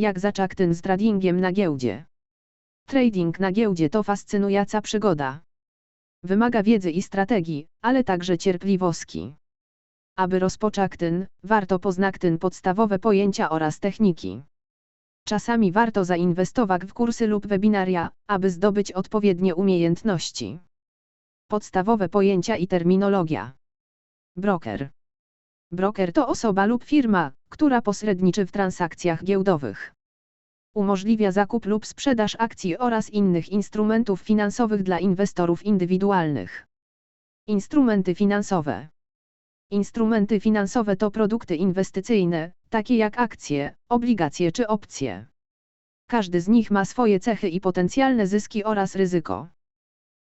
jak zaczak z tradingiem na giełdzie. Trading na giełdzie to fascynująca przygoda. Wymaga wiedzy i strategii, ale także cierpliwości. Aby rozpocząć ten, warto poznać ten podstawowe pojęcia oraz techniki. Czasami warto zainwestować w kursy lub webinaria, aby zdobyć odpowiednie umiejętności. Podstawowe pojęcia i terminologia. Broker. Broker to osoba lub firma, która pośredniczy w transakcjach giełdowych. Umożliwia zakup lub sprzedaż akcji oraz innych instrumentów finansowych dla inwestorów indywidualnych. Instrumenty finansowe. Instrumenty finansowe to produkty inwestycyjne, takie jak akcje, obligacje czy opcje. Każdy z nich ma swoje cechy i potencjalne zyski oraz ryzyko.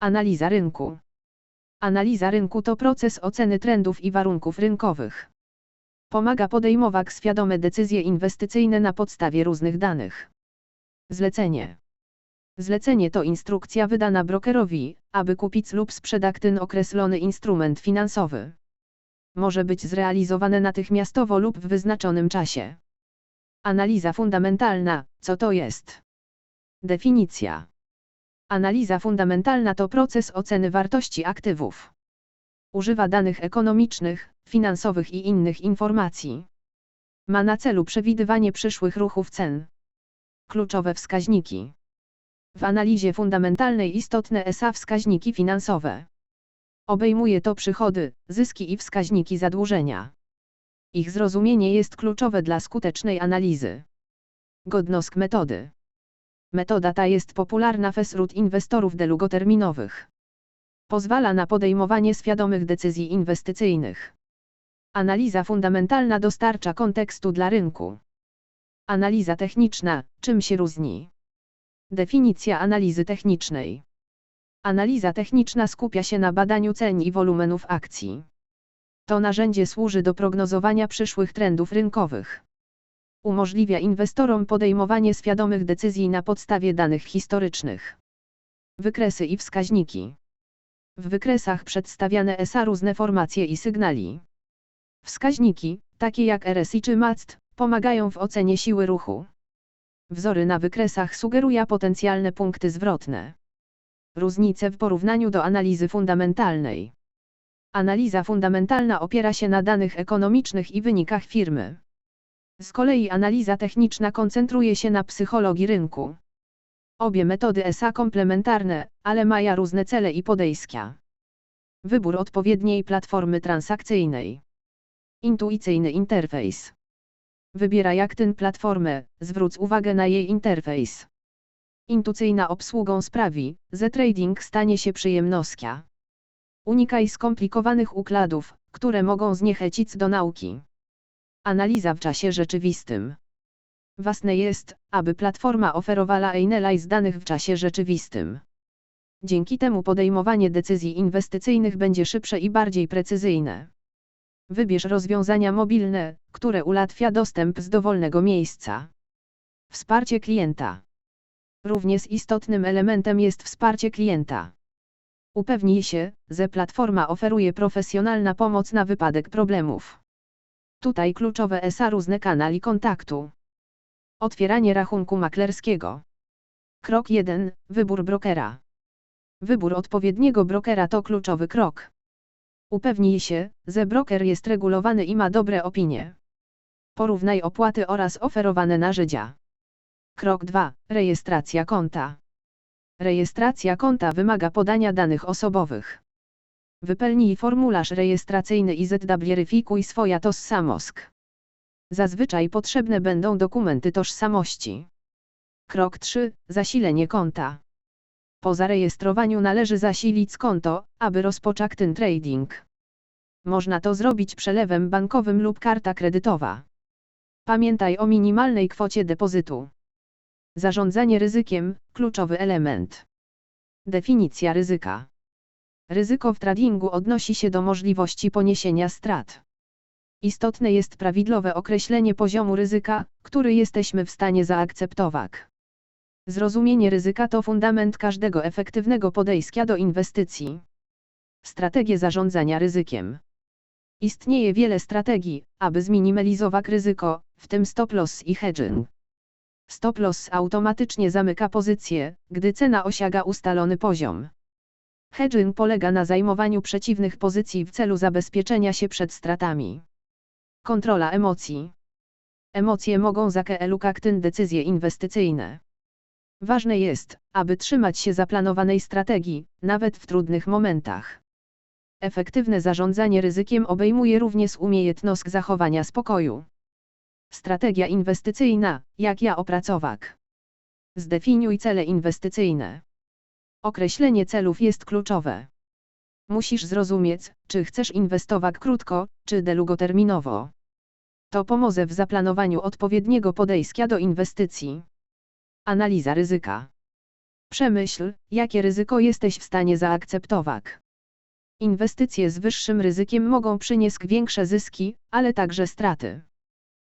Analiza rynku. Analiza rynku to proces oceny trendów i warunków rynkowych. Pomaga podejmować świadome decyzje inwestycyjne na podstawie różnych danych. Zlecenie. Zlecenie to instrukcja wydana brokerowi, aby kupić lub sprzedać ten określony instrument finansowy. Może być zrealizowane natychmiastowo lub w wyznaczonym czasie. Analiza fundamentalna, co to jest? Definicja. Analiza fundamentalna to proces oceny wartości aktywów. Używa danych ekonomicznych, finansowych i innych informacji. Ma na celu przewidywanie przyszłych ruchów cen. Kluczowe wskaźniki. W analizie fundamentalnej istotne są wskaźniki finansowe. Obejmuje to przychody, zyski i wskaźniki zadłużenia. Ich zrozumienie jest kluczowe dla skutecznej analizy. Godnosk metody. Metoda ta jest popularna wśród inwestorów długoterminowych. Pozwala na podejmowanie świadomych decyzji inwestycyjnych. Analiza fundamentalna dostarcza kontekstu dla rynku. Analiza techniczna, czym się różni? Definicja analizy technicznej. Analiza techniczna skupia się na badaniu cen i wolumenów akcji. To narzędzie służy do prognozowania przyszłych trendów rynkowych. Umożliwia inwestorom podejmowanie świadomych decyzji na podstawie danych historycznych. Wykresy i wskaźniki. W wykresach przedstawiane są różne formacje i sygnali. Wskaźniki, takie jak RSI czy MACT, pomagają w ocenie siły ruchu. Wzory na wykresach sugerują potencjalne punkty zwrotne. Różnice w porównaniu do analizy fundamentalnej. Analiza fundamentalna opiera się na danych ekonomicznych i wynikach firmy. Z kolei analiza techniczna koncentruje się na psychologii rynku. Obie metody są komplementarne, ale mają różne cele i podejścia. Wybór odpowiedniej platformy transakcyjnej. Intuicyjny interfejs. Wybiera jak ten platformę, zwróć uwagę na jej interfejs. Intuicyjna obsługą sprawi, że trading stanie się przyjemnością. Unikaj skomplikowanych układów, które mogą zniechęcić do nauki. Analiza w czasie rzeczywistym. Ważne jest, aby platforma oferowała analiz danych w czasie rzeczywistym. Dzięki temu podejmowanie decyzji inwestycyjnych będzie szybsze i bardziej precyzyjne. Wybierz rozwiązania mobilne, które ułatwia dostęp z dowolnego miejsca. Wsparcie klienta. Również istotnym elementem jest wsparcie klienta. Upewnij się, że platforma oferuje profesjonalna pomoc na wypadek problemów. Tutaj kluczowe są różne kanali kontaktu. Otwieranie rachunku maklerskiego. Krok 1. Wybór brokera. Wybór odpowiedniego brokera to kluczowy krok. Upewnij się, że broker jest regulowany i ma dobre opinie. Porównaj opłaty oraz oferowane narzędzia. Krok 2. Rejestracja konta. Rejestracja konta wymaga podania danych osobowych. Wypełnij formularz rejestracyjny i zweryfikuj swoja tożsamość. Zazwyczaj potrzebne będą dokumenty tożsamości. Krok 3. Zasilenie konta. Po zarejestrowaniu należy zasilić konto, aby rozpocząć ten trading. Można to zrobić przelewem bankowym lub karta kredytowa. Pamiętaj o minimalnej kwocie depozytu. Zarządzanie ryzykiem kluczowy element. Definicja ryzyka. Ryzyko w tradingu odnosi się do możliwości poniesienia strat. Istotne jest prawidłowe określenie poziomu ryzyka, który jesteśmy w stanie zaakceptować. Zrozumienie ryzyka to fundament każdego efektywnego podejścia do inwestycji. Strategie zarządzania ryzykiem. Istnieje wiele strategii, aby zminimalizować ryzyko, w tym stop loss i hedging. Stop loss automatycznie zamyka pozycję, gdy cena osiąga ustalony poziom. Hedging polega na zajmowaniu przeciwnych pozycji w celu zabezpieczenia się przed stratami. Kontrola emocji. Emocje mogą zakiełukać decyzje inwestycyjne. Ważne jest, aby trzymać się zaplanowanej strategii, nawet w trudnych momentach. Efektywne zarządzanie ryzykiem obejmuje również umiejętność zachowania spokoju. Strategia inwestycyjna, jak ja opracowak. Zdefiniuj cele inwestycyjne. Określenie celów jest kluczowe. Musisz zrozumieć, czy chcesz inwestować krótko, czy długoterminowo. To pomoże w zaplanowaniu odpowiedniego podejścia do inwestycji. Analiza ryzyka. Przemyśl, jakie ryzyko jesteś w stanie zaakceptować. Inwestycje z wyższym ryzykiem mogą przynieść większe zyski, ale także straty.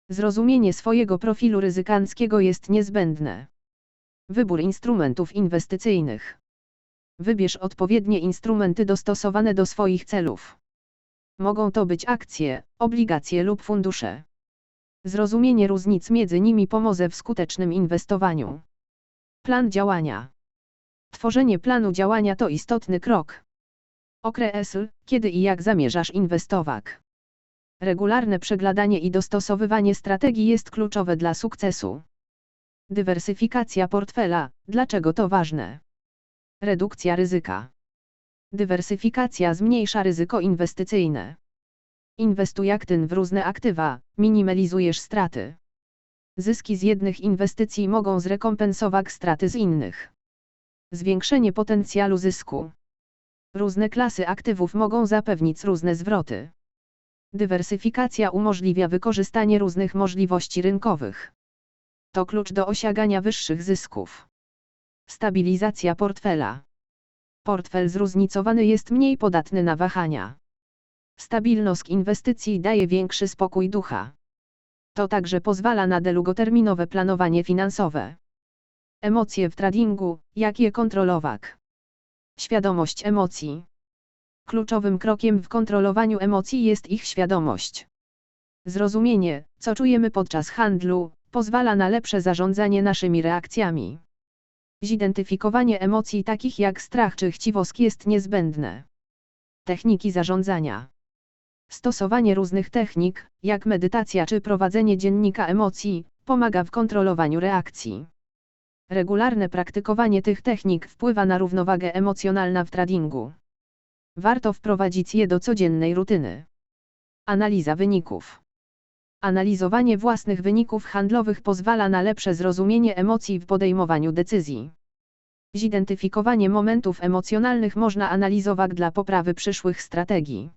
Zrozumienie swojego profilu ryzykanckiego jest niezbędne. Wybór instrumentów inwestycyjnych. Wybierz odpowiednie instrumenty dostosowane do swoich celów. Mogą to być akcje, obligacje lub fundusze. Zrozumienie różnic między nimi pomoże w skutecznym inwestowaniu. Plan działania. Tworzenie planu działania to istotny krok. Określ, kiedy i jak zamierzasz inwestować. Regularne przeglądanie i dostosowywanie strategii jest kluczowe dla sukcesu. Dywersyfikacja portfela, dlaczego to ważne? Redukcja ryzyka. Dywersyfikacja zmniejsza ryzyko inwestycyjne. Inwestuj aktywnie w różne aktywa, minimalizujesz straty. Zyski z jednych inwestycji mogą zrekompensować straty z innych. Zwiększenie potencjału zysku. Różne klasy aktywów mogą zapewnić różne zwroty. Dywersyfikacja umożliwia wykorzystanie różnych możliwości rynkowych. To klucz do osiągania wyższych zysków. Stabilizacja portfela. Portfel zróżnicowany jest mniej podatny na wahania. Stabilność inwestycji daje większy spokój ducha. To także pozwala na długoterminowe planowanie finansowe. Emocje w tradingu, jak je kontrolować? Świadomość emocji. Kluczowym krokiem w kontrolowaniu emocji jest ich świadomość. Zrozumienie, co czujemy podczas handlu, pozwala na lepsze zarządzanie naszymi reakcjami. Zidentyfikowanie emocji takich jak strach czy chciwość jest niezbędne. Techniki zarządzania. Stosowanie różnych technik, jak medytacja czy prowadzenie dziennika emocji, pomaga w kontrolowaniu reakcji. Regularne praktykowanie tych technik wpływa na równowagę emocjonalną w tradingu. Warto wprowadzić je do codziennej rutyny. Analiza wyników. Analizowanie własnych wyników handlowych pozwala na lepsze zrozumienie emocji w podejmowaniu decyzji. Zidentyfikowanie momentów emocjonalnych można analizować dla poprawy przyszłych strategii.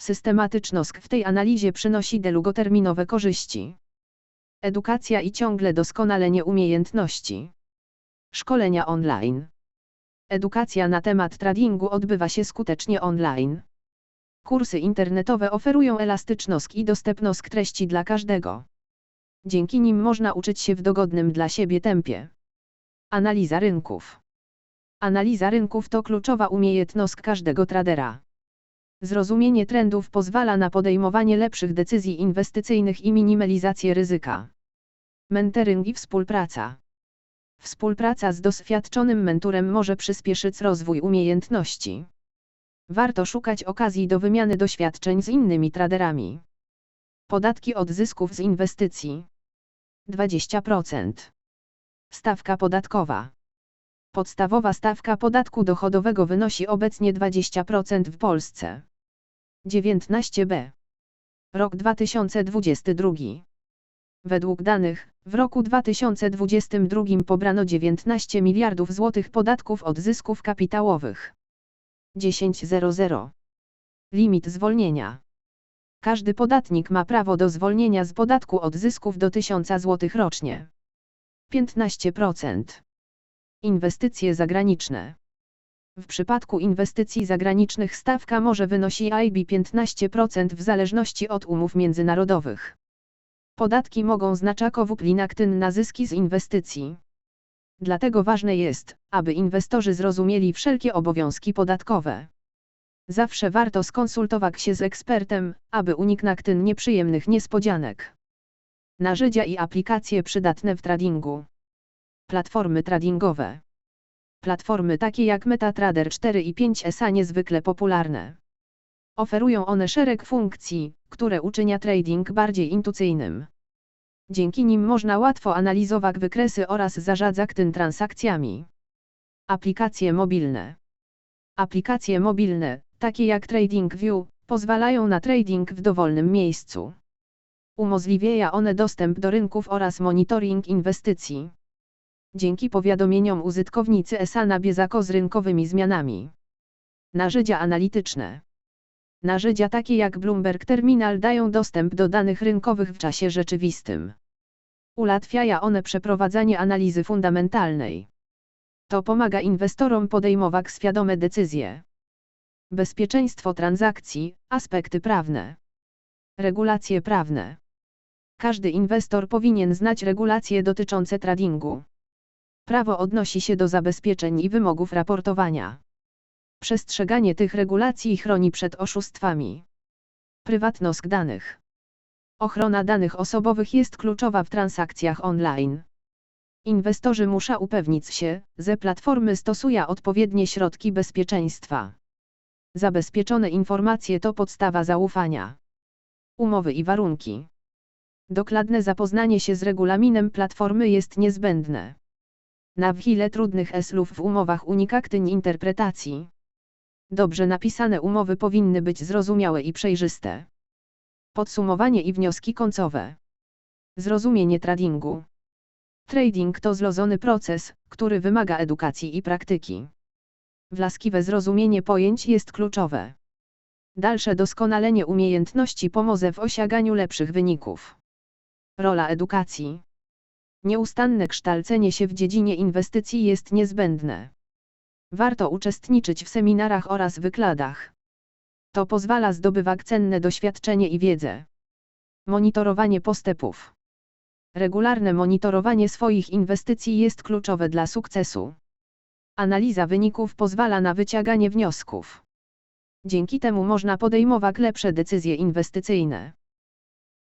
Systematyczność w tej analizie przynosi długoterminowe korzyści. Edukacja i ciągle doskonalenie umiejętności. Szkolenia online. Edukacja na temat tradingu odbywa się skutecznie online. Kursy internetowe oferują elastyczność i dostępność treści dla każdego. Dzięki nim można uczyć się w dogodnym dla siebie tempie. Analiza rynków. Analiza rynków to kluczowa umiejętność każdego tradera. Zrozumienie trendów pozwala na podejmowanie lepszych decyzji inwestycyjnych i minimalizację ryzyka. Mentoring i współpraca. Współpraca z doświadczonym mentorem może przyspieszyć rozwój umiejętności. Warto szukać okazji do wymiany doświadczeń z innymi traderami. Podatki od zysków z inwestycji 20%. Stawka podatkowa. Podstawowa stawka podatku dochodowego wynosi obecnie 20% w Polsce. 19b. Rok 2022. Według danych, w roku 2022 pobrano 19 miliardów złotych podatków od zysków kapitałowych. 10.00. Limit zwolnienia. Każdy podatnik ma prawo do zwolnienia z podatku od zysków do 1000 zł rocznie. 15%. Inwestycje zagraniczne. W przypadku inwestycji zagranicznych stawka może wynosi IB 15% w zależności od umów międzynarodowych. Podatki mogą znaczakowo wpłynąć na zyski z inwestycji. Dlatego ważne jest, aby inwestorzy zrozumieli wszelkie obowiązki podatkowe. Zawsze warto skonsultować się z ekspertem, aby uniknąć nieprzyjemnych niespodzianek. Narzędzia i aplikacje przydatne w tradingu. Platformy tradingowe. Platformy takie jak MetaTrader 4 i 5 SA niezwykle popularne. Oferują one szereg funkcji, które uczynia trading bardziej intuicyjnym. Dzięki nim można łatwo analizować wykresy oraz zarządzać tym transakcjami. Aplikacje mobilne. Aplikacje mobilne, takie jak TradingView, pozwalają na trading w dowolnym miejscu. Umożliwia one dostęp do rynków oraz monitoring inwestycji. Dzięki powiadomieniom użytkownicy ESA na bieżąco z rynkowymi zmianami. Narzędzia analityczne. Narzędzia takie jak Bloomberg Terminal dają dostęp do danych rynkowych w czasie rzeczywistym. Ułatwiają one przeprowadzanie analizy fundamentalnej. To pomaga inwestorom podejmować świadome decyzje. Bezpieczeństwo transakcji, aspekty prawne. Regulacje prawne. Każdy inwestor powinien znać regulacje dotyczące tradingu. Prawo odnosi się do zabezpieczeń i wymogów raportowania. Przestrzeganie tych regulacji chroni przed oszustwami. Prywatność danych. Ochrona danych osobowych jest kluczowa w transakcjach online. Inwestorzy muszą upewnić się, że platformy stosują odpowiednie środki bezpieczeństwa. Zabezpieczone informacje to podstawa zaufania. Umowy i warunki. Dokładne zapoznanie się z regulaminem platformy jest niezbędne. Na wiele trudnych eslów w umowach unika ktyń interpretacji. Dobrze napisane umowy powinny być zrozumiałe i przejrzyste. Podsumowanie i wnioski końcowe. Zrozumienie tradingu. Trading to zlozony proces, który wymaga edukacji i praktyki. Wlaskiwe zrozumienie pojęć jest kluczowe. Dalsze doskonalenie umiejętności pomoże w osiąganiu lepszych wyników. Rola edukacji. Nieustanne kształcenie się w dziedzinie inwestycji jest niezbędne. Warto uczestniczyć w seminarach oraz wykładach. To pozwala zdobywać cenne doświadczenie i wiedzę. Monitorowanie postępów. Regularne monitorowanie swoich inwestycji jest kluczowe dla sukcesu. Analiza wyników pozwala na wyciąganie wniosków. Dzięki temu można podejmować lepsze decyzje inwestycyjne.